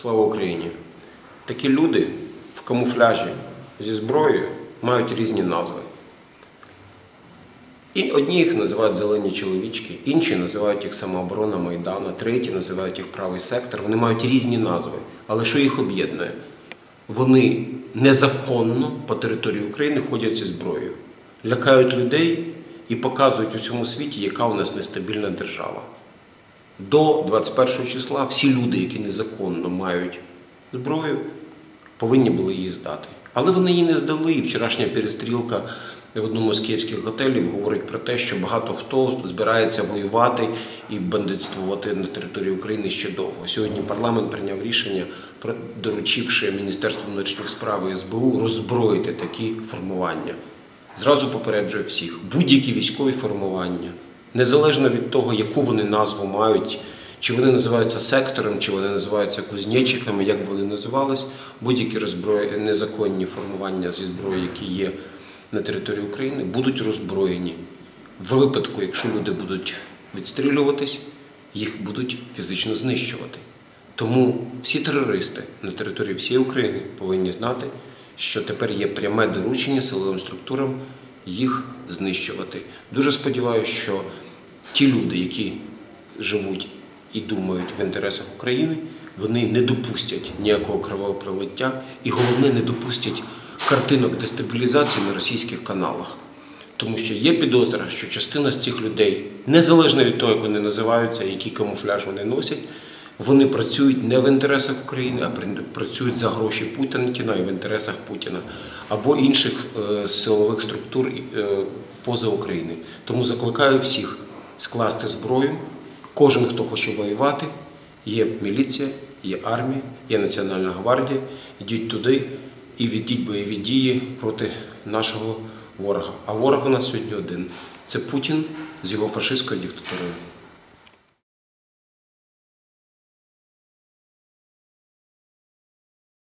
Слава Україні! Такі люди в камуфляжі зі зброєю мають різні назви. І одні їх називають зелені чоловічки, інші називають їх самооборона Майдана, треті називають їх правий сектор. Вони мають різні назви. Але що їх об'єднує? Вони незаконно по території України ходять зі зброєю, лякають людей і показують у всьому світі, яка у нас нестабільна держава. До 21 числа всі люди, які незаконно мають зброю, повинні були її здати. Але вони її не здали. І вчорашня перестрілка в одному з київських готелів говорить про те, що багато хто збирається воювати і бандитствувати на території України ще довго. Сьогодні парламент прийняв рішення, доручивши Міністерству внутрішніх справ і СБУ роззброїти такі формування. Зразу попереджує всіх, будь-які військові формування, незалежно від того, яку вони назву мають, чи вони називаються сектором, чи вони називаються кузнечиками, як вони називались, будь-які незаконні формування зі зброї, які є на території України, будуть роззброєні. В випадку, якщо люди будуть відстрілюватись, їх будуть фізично знищувати. Тому всі терористи на території всієї України повинні знати, що тепер є пряме доручення силовим структурам їх знищувати. Дуже сподіваюся, що ті люди, які живуть і думають в інтересах України, вони не допустять ніякого кровопролиття і головне не допустять картинок дестабілізації на російських каналах. Тому що є підозра, що частина з цих людей, незалежно від того, як вони називаються, який камуфляж вони носять, вони працюють не в інтересах України, а працюють за гроші Путінкіна і в інтересах Путіна або інших е, силових структур е, поза України. Тому закликаю всіх скласти зброю. Кожен, хто хоче воювати, є міліція, є армія, є Національна гвардія. Йдіть туди і ведіть бойові дії проти нашого ворога. А ворог у нас сьогодні один це Путін з його фашистською диктатурою.